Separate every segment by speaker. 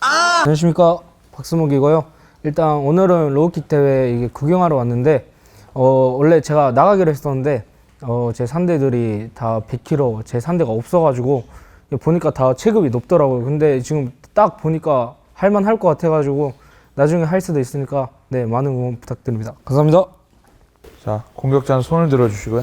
Speaker 1: 안녕하십니까 박수목이고요. 일단 오늘은 로우킥 대회 이게 구경하러 왔는데 어, 원래 제가 나가기로 했었는데 어, 제 상대들이 다 100kg 제 상대가 없어가지고 보니까 다 체급이 높더라고요. 근데 지금 딱 보니까 할만할 것 같아가지고 나중에 할 수도 있으니까 네 많은 응원 부탁드립니다. 감사합니다.
Speaker 2: 자, 공격자는 손을 들어주시고요.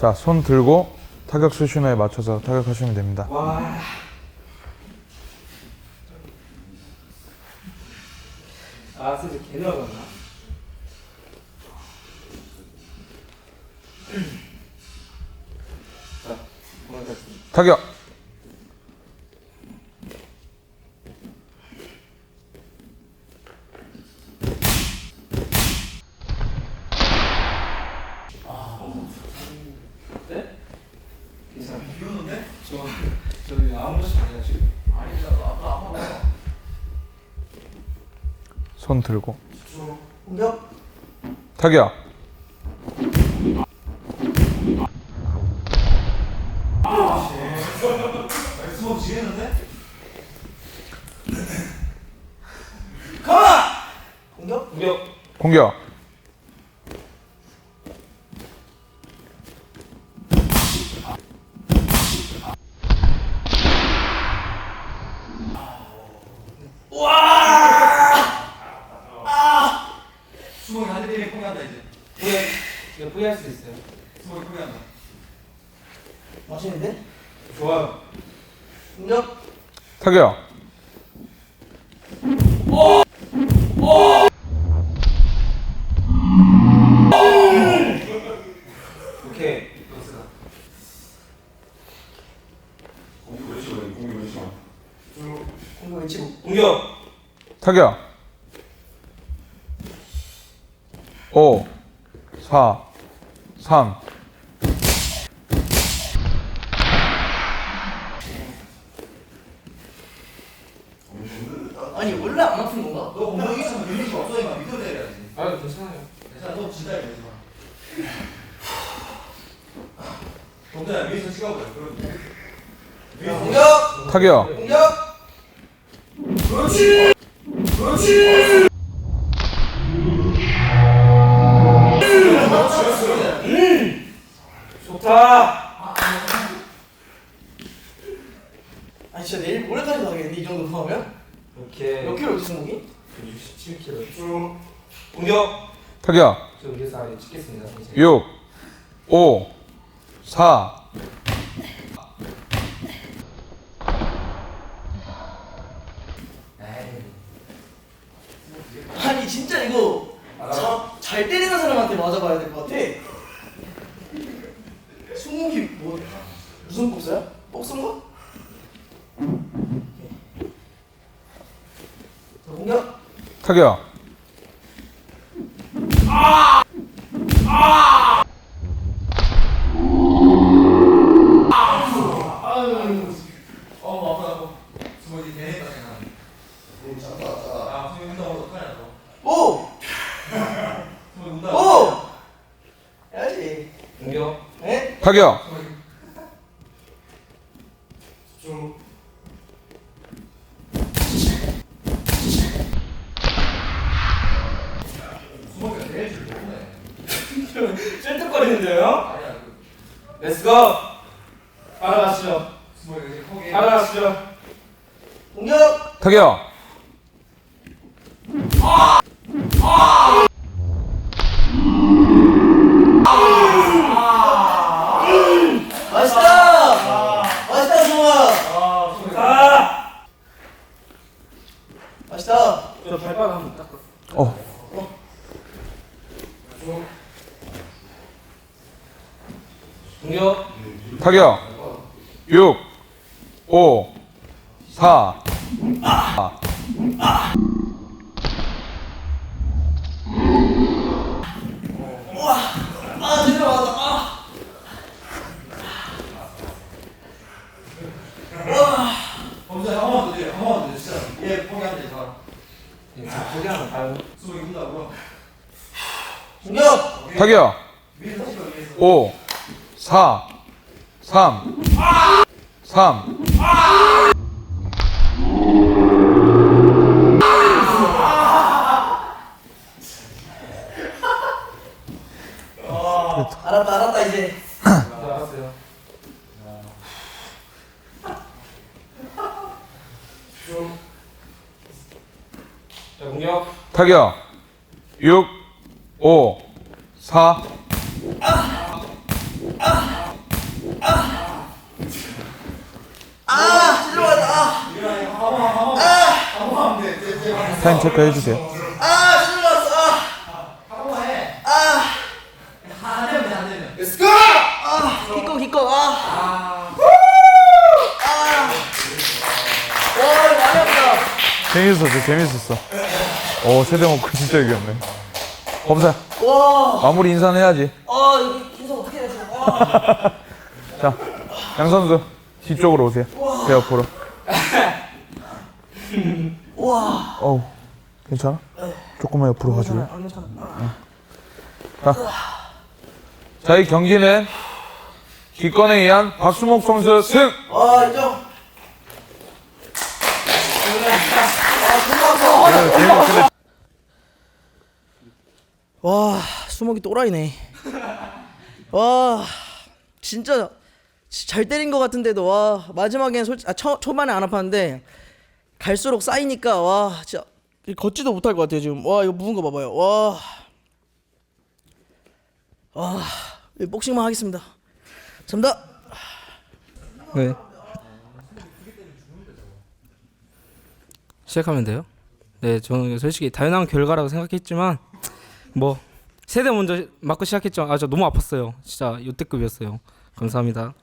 Speaker 2: 자, 손 들고 타격 수준에 맞춰서 타격하시면 됩니다.
Speaker 1: 아 세대 개? 자 그만하겠습니다.
Speaker 2: 타격!
Speaker 1: 괜찮아. 비 오는데? 저 저기 아무것도 아니야 지금.
Speaker 2: 손 들고.
Speaker 1: 공격.
Speaker 2: 타격!
Speaker 1: 공격. 공격.
Speaker 2: 공격!
Speaker 3: 수목이 한 대에 포기한다 이제.
Speaker 1: 후회. 이거 후회할 수도 있어요.
Speaker 3: 수목이 포기한다.
Speaker 1: 맛있는데? 좋아요. 공격.
Speaker 2: 타격!
Speaker 1: 오케이. 공격 외치고. 공격.
Speaker 2: 타격! 5, 4, 3,
Speaker 4: 아니 원래 안 아픈 건가?
Speaker 3: 너 공격이 있으면 유닛이 없어니까 밑으로 내려야지.
Speaker 1: 아 괜찮아요.
Speaker 3: 괜찮아, 너 진짜 이러지 마. 동자야 위에서 찍어버려. 그럼 위에서
Speaker 4: 공격!
Speaker 2: 타격!
Speaker 4: 공격!
Speaker 1: 좋다.
Speaker 4: 아니 진짜 내일 모레까지 나가겠는데 이 정도 하면?
Speaker 1: 오케이.
Speaker 4: 몇 킬로 지승목이?
Speaker 1: 67kg. 쭉. 공격.
Speaker 2: 타격!
Speaker 1: 저 위에서 아예 찍겠습니다. 이제.
Speaker 2: 6, 5, 4,
Speaker 4: 아니 진짜 이거 자, 잘 때리는 사람한테 맞아봐야 될 것 같아 승목이 뭐 무슨 복사야? 복수인가? 자 공격!
Speaker 2: 타격!
Speaker 3: 아.
Speaker 4: 오! 오! 해야지
Speaker 1: 공격.
Speaker 4: 네?
Speaker 2: 타격!
Speaker 1: 쭉.
Speaker 3: 줄 모르네.
Speaker 1: 쩔뚝거리는데요?
Speaker 3: 아니야.
Speaker 1: 알아가시죠.
Speaker 3: 포기.
Speaker 1: 알아가시죠.
Speaker 4: 공격!
Speaker 2: 타격!
Speaker 4: 맛있다! 맛있다 승모야!
Speaker 1: 좋다.
Speaker 4: 갑시다.
Speaker 1: 저 발바닥 한번 닦아.
Speaker 2: 어.
Speaker 1: 공격.
Speaker 2: 타격. 6, 5, 4,
Speaker 4: 아 제대로 맞았다. 아.
Speaker 3: 범죄 한 번만 더 돼요. 한 번만 더 진짜. 얘 포기한대 잘.
Speaker 1: 포기하면 가요.
Speaker 3: 수목이 끝나고.
Speaker 4: 공격.
Speaker 2: 타격. 5, 4, 3, 3,
Speaker 4: 알았다 알았다 이제.
Speaker 1: 알았어요. 자 공격.
Speaker 2: 타격. 6, 5, 4,
Speaker 4: 아 제대로 맞았다.
Speaker 3: 한번 하면 돼. 쟤, 쟤.
Speaker 2: 타임 체크 해주세요.
Speaker 4: 아 맞았어. 아. 아.
Speaker 3: 안 되면 돼. 안 되면.
Speaker 4: Let's go. 아 기꺼 기꺼 아. 아. 와 많이 아프다.
Speaker 2: 재밌었어, 재밌었어. 오, 세대 먹고 진짜 이겼네. 범사,
Speaker 4: 와.
Speaker 2: 마무리 인사는 해야지.
Speaker 4: 아 이거 어떻게 해야 돼? 아.
Speaker 2: 자, 양 선수, 뒤쪽으로 오세요. 제 옆으로.
Speaker 4: 와.
Speaker 2: 어우, 괜찮아? 조금만 옆으로 가줄래?
Speaker 4: 안 괜찮아.
Speaker 2: 자, 이 경기는 기권에 의한 박수목 선수 승!
Speaker 4: 아 인정. 아 존나 아파. 와 수목이 또라이네. 와 진짜 잘 때린 것 같은데도 와 마지막엔 솔직 아 초, 초반에 안 아팠는데 갈수록 쌓이니까 와 진짜 걷지도 못할 것 같아요 지금 와 이거 무은 거 봐봐요 와. 와 복싱만 하겠습니다. 감사합니다.
Speaker 1: 네. 시작하면 돼요? 네, 저는 솔직히 당연한 결과라고 생각했지만 뭐 세대 먼저 맞고 시작했죠. 아, 저 너무 아팠어요. 진짜 요때급이었어요. 감사합니다.